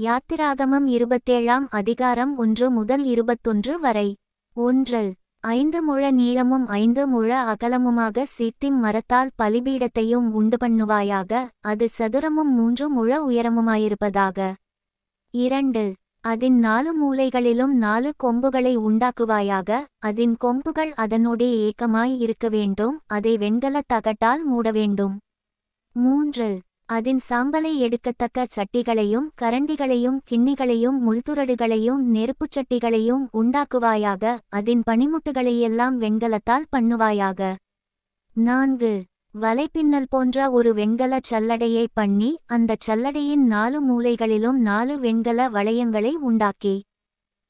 யாத்திராகமம் இருபத்தேழாம் அதிகாரம் ஒன்று முதல் இருபத்தொன்று வரை. ஒன்று. ஐந்து முழ நீளமும் ஐந்து முழ அகலமுமாக சீத்திம் மரத்தால் பலிபீடத்தையும் உண்டு பண்ணுவாயாக அது சதுரமும் மூன்று முழ உயரமுமாயிருப்பதாக. இரண்டு. அதன் நாலு மூலைகளிலும் நாலு கொம்புகளை உண்டாக்குவாயாக அதன் கொம்புகள் அதனுடைய ஏக்கமாய் இருக்க வேண்டும் அதை வெண்கலத் தகட்டால் மூட வேண்டும். மூன்று. அதன் சாம்பலை எடுக்கத்தக்க சட்டிகளையும் கரண்டிகளையும் கிண்ணிகளையும் முள்துரடுகளையும் நெருப்புச் சட்டிகளையும் உண்டாக்குவாயாக அதன் பனிமுட்டுகளையெல்லாம் வெண்கலத்தால் பண்ணுவாயாக. நான்கு. வலைப்பின்னல் போன்ற ஒரு வெண்கலச் சல்லடையை பண்ணி அந்தச் சல்லடையின் நாலு மூலைகளிலும் நாலு வெண்கல வளையங்களை உண்டாக்கி.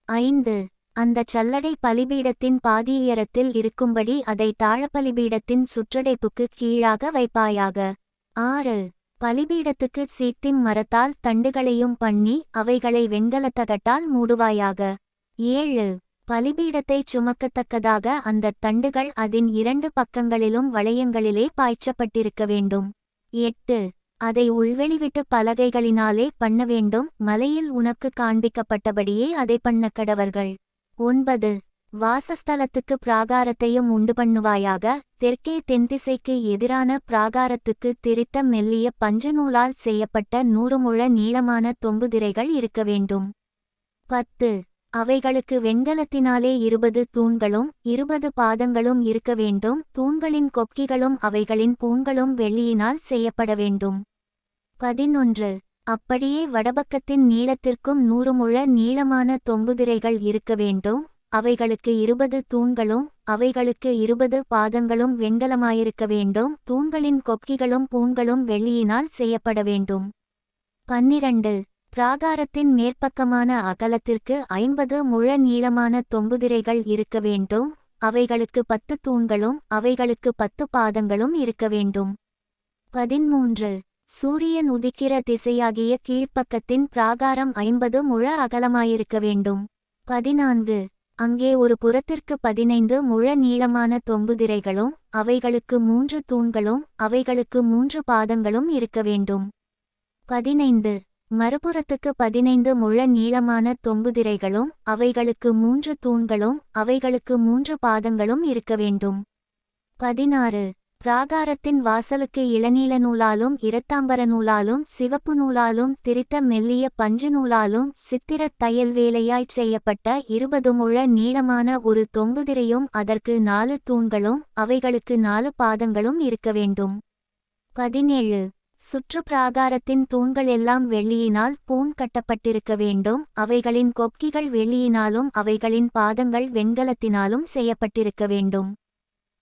ஐந்து. அந்தச் சல்லடை பலிபீடத்தின் பாதியுயரத்தில் இருக்கும்படி அதை தாழப்பலிபீடத்தின் சுற்றடைப்புக்கு கீழாக வைப்பாயாக. ஆறு. பலிபீடத்துக்கு சீத்திம் மரத்தால் தண்டுகளையும் பண்ணி அவைகளை வெண்கலத்தகட்டால் மூடுவாயாக. ஏழு. பலிபீடத்தைச் சுமக்கத்தக்கதாக அந்தத் தண்டுகள் அதன் இரண்டு பக்கங்களிலும் வளையங்களிலே பாய்ச்சப்பட்டிருக்க வேண்டும். எட்டு. அதை உள்வெளிவிட்டு பலகைகளினாலே பண்ண வேண்டும். மலையில் உனக்கு காண்பிக்கப்பட்டபடியே அதை பண்ணக்கடவர்கள் ஒன்பது. வாசஸ்தலத்துக்கு பிராகாரத்தையும் உண்டு பண்ணுவாயாக தெற்கே தென்திசைக்கு எதிரான பிராகாரத்துக்கு திரித்த மெல்லிய பஞ்சநூலால் செய்யப்பட்ட நூறு முழ நீளமான தொங்குதிரைகள் இருக்க வேண்டும். பத்து. அவைகளுக்கு வெண்கலத்தினாலே இருபது தூண்களும் இருபது பாதங்களும் இருக்க வேண்டும். தூண்களின் கொக்கிகளும் அவைகளின் பூண்களும் வெள்ளியினால் செய்யப்பட வேண்டும். பதினொன்று. அப்படியே வடபக்கத்தின் நீளத்திற்கும் நூறு முழ நீளமான தொங்குதிரைகள் இருக்க வேண்டும். அவைகளுக்கு இருபது தூண்களும் அவைகளுக்கு இருபது பாதங்களும் வெண்கலமாயிருக்க வேண்டும். தூண்களின் கொக்கிகளும் பூண்களும் வெள்ளியினால் செய்யப்பட வேண்டும். பன்னிரண்டு. பிராகாரத்தின் மேற்பக்கமான அகலத்திற்கு ஐம்பது முழ நீளமான தொங்குதிரைகள் இருக்க வேண்டும். அவைகளுக்கு பத்து தூண்களும் அவைகளுக்கு பத்து பாதங்களும் இருக்க வேண்டும். பதிமூன்று. சூரியன் உதிக்கிற திசையாகிய கீழ்ப்பக்கத்தின் பிராகாரம் ஐம்பது முழ அகலமாயிருக்க வேண்டும். பதினான்கு. அங்கே ஒரு புறத்திற்கு பதினைந்து முழ நீளமான தொங்குதிரைகளும் அவைகளுக்கு மூன்று தூண்களும் அவைகளுக்கு மூன்று பாதங்களும் இருக்க வேண்டும். பதினைந்து. மறுபுறத்துக்கு பதினைந்து முழ நீளமான தொங்குதிரைகளும் அவைகளுக்கு மூன்று தூண்களும் அவைகளுக்கு மூன்று பாதங்களும் இருக்க வேண்டும். பதினாறு. பிராகாரத்தின் வாசலுக்கு இளநீல நூலாலும் இரத்தாம்பர நூலாலும் சிவப்பு நூலாலும் திரித்த மெல்லிய பஞ்சு நூலாலும் சித்திரத் தையல் வேலையாய்ச் செய்யப்பட்ட இருபது முழ நீளமான ஒரு தொங்குதிரையும் அதற்கு நாலு தூண்களும் அவைகளுக்கு நாலு பாதங்களும் இருக்க வேண்டும். பதினேழு. சுற்று பிராகாரத்தின் தூண்கள் எல்லாம் வெள்ளியினால் பூண் கட்டப்பட்டிருக்க வேண்டும். அவைகளின் கொக்கிகள் வெள்ளியினாலும் அவைகளின் பாதங்கள் வெண்கலத்தினாலும் செய்யப்பட்டிருக்க வேண்டும்.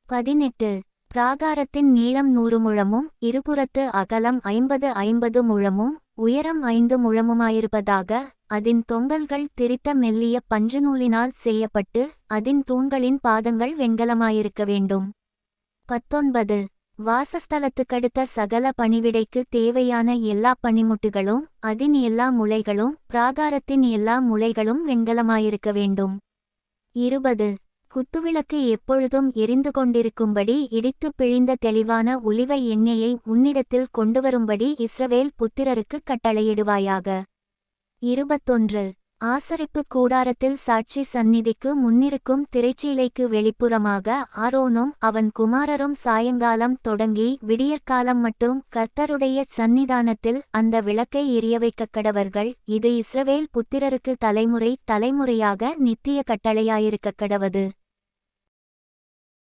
பதினெட்டு. பிராகாரத்தின் நீளம் நூறு முழமும் இருபுறத்து அகலம் ஐம்பது ஐம்பது முழமும் உயரம் ஐந்து முழமுமாயிருப்பதாக அதன் தொங்கல்கள் திரித்த மெல்லிய பஞ்சு நூலினால் செய்யப்பட்டு அதின் தூண்களின் பாதங்கள் வெண்கலமாயிருக்க வேண்டும். பத்தொன்பது. வாசஸ்தலத்துக்கடுத்த சகல பணிவிடைக்கு தேவையான எல்லா பனிமுட்டுகளும் அதன் எல்லா முளைகளும் பிராகாரத்தின் எல்லா முளைகளும் வெண்கலமாயிருக்க வேண்டும். இருபது. குத்துவிளக்கு எப்பொழுதும் எரிந்து கொண்டிருக்கும்படி இடித்து பிழிந்த தெளிவான உலிவ எண்ணெயை உன்னிடத்தில் கொண்டுவரும்படி இஸ்ரவேல் புத்திரருக்கு கட்டளையிடுவாயாக. இருபத்தொன்று. ஆசரிப்பு கூடாரத்தில் சாட்சி சந்நிதிக்கு முன்னிருக்கும் திரைச்சீலைக்கு வெளிப்புறமாக ஆரோனும் அவன் குமாரரும் சாயங்காலம் தொடங்கி விடியற்காலம் மட்டும் கர்த்தருடைய சந்நிதானத்தில் அந்த விளக்கை எரிய வைக்கக்கடவர்கள் இது இஸ்ரவேல் புத்திரருக்கு தலைமுறை தலைமுறையாக நித்திய கட்டளையாயிருக்கக் கடவது.